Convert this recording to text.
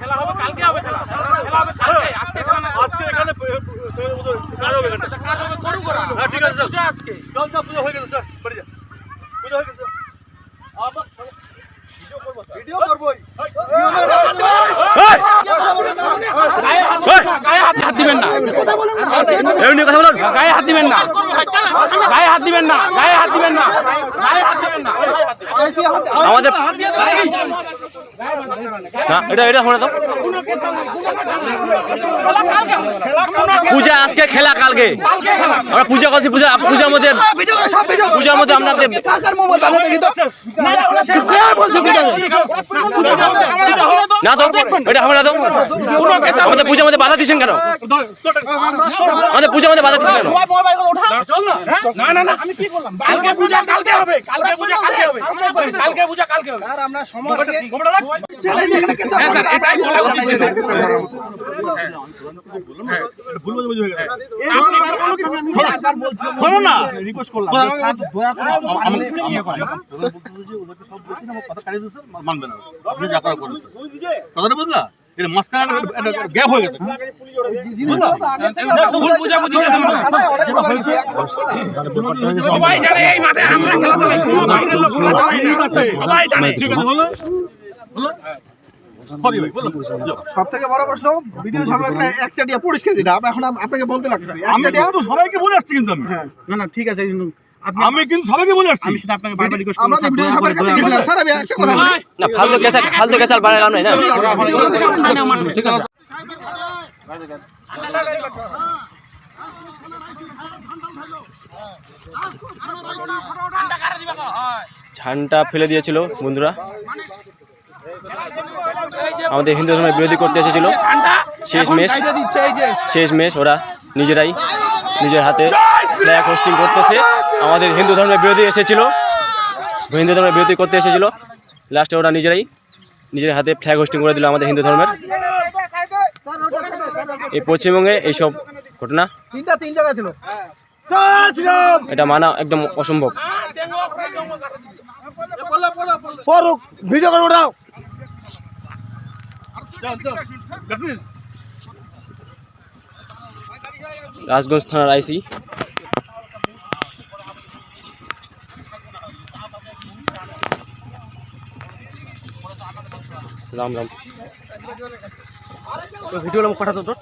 খেলা হবে কালকে হবে খেলা খেলা হবে কালকে আজকে খেলা না আজকে এখানে কাজ হবে এখানে। কাজ হবে করু করা হ্যাঁ, ঠিক আছে, চল। আজকে চল, চল, পুজো হয়ে গেছে, চল, বাড়ি যা। পুজো হয়ে গেছে। আবার ভিডিও করবই গায়ে হাত গায়ে হাত হাত দিবেন না কথা বলুন না এমনি কথা বলুন গায়ে হাত দিবেন না গায়ে হাত দিবেন না, গায়ে হাত দিবেন না। হাত দিবেন না আমাদের না, এটা এটা শোনা তো পূজা আজকে খেলা কালকে। আমরা পূজা করছি পূজা পূজার মধ্যে ভিডিও পূজার মধ্যে আপনাদের না তো এটা হবে না তো। আমাদের পূজার মধ্যে বাধা দিচ্ছেন কেন? আমাদের পূজার মধ্যে বাধা দিচ্ছেন কেন? মোবাইল করে ওঠা না না না আমি কি বললাম কালকে পূজা কালকে হবে কালকে পূজা কালকে হবে। কালকে পূজা কালকে হবে। আমরা সময় দিয়ে হ্যাঁ না রিকোয়েস্ট করলাম দয়া করে আমাদের ইয়ে করে মানবে না আপনি যা করা করেছেন কথাটা বুঝলা এটা মাঝখানে গ্যাপ হয়ে গেছে ভুল পূজা সবাই জানে এই মাঠে আমরা খেলা। সবাই জানে। যাও। সব থেকে বড় প্রশ্ন ভিডিও সব একটা এক পরিষ্কার যেটা এখন আপনাকে বলতে লাগছে আমি চাটিয়া সবাইকে বলে আসছি কিন্তু আমি। হ্যাঁ না না ঠিক আছে কিন্তু আমি কিন্তু সবাইকে বলে আসছি। সেটা আপনাকে বারবার রিকোয়েস্ট আমরা ভিডিও সবার কাছে গেছিলাম স্যার আমি একটা কথা বলি না ফালতু গেছাল ফালতু গেছাল বাড়াই লাভ নাই না। ঝান্ডা ফেলে দিয়েছিল বন্ধুরা। আমাদের হিন্দু ধর্মের বিরোধী করতে এসেছিল। শেষ মেশ শেষ মেশ ওরা নিজেরাই নিজের হাতে ফ্ল্যাগ হোস্টিং করতেছে। আমাদের হিন্দু ধর্মের বিরোধী এসেছিল। হিন্দু ধর্মের বিরোধী করতে এসেছিল। লাস্টে ওরা নিজেরাই নিজের হাতে ফ্ল্যাগ হোস্টিং করে দিল আমাদের হিন্দু ধর্মের। এই পশ্চিমবঙ্গে এইসব ঘটনা। এটা মানা একদম অসম্ভব। ভিডিও করে ওঠাও রাজগঞ্জ থানার আইসি। রাম রাম। ভিডিও পাঠাতো তোর?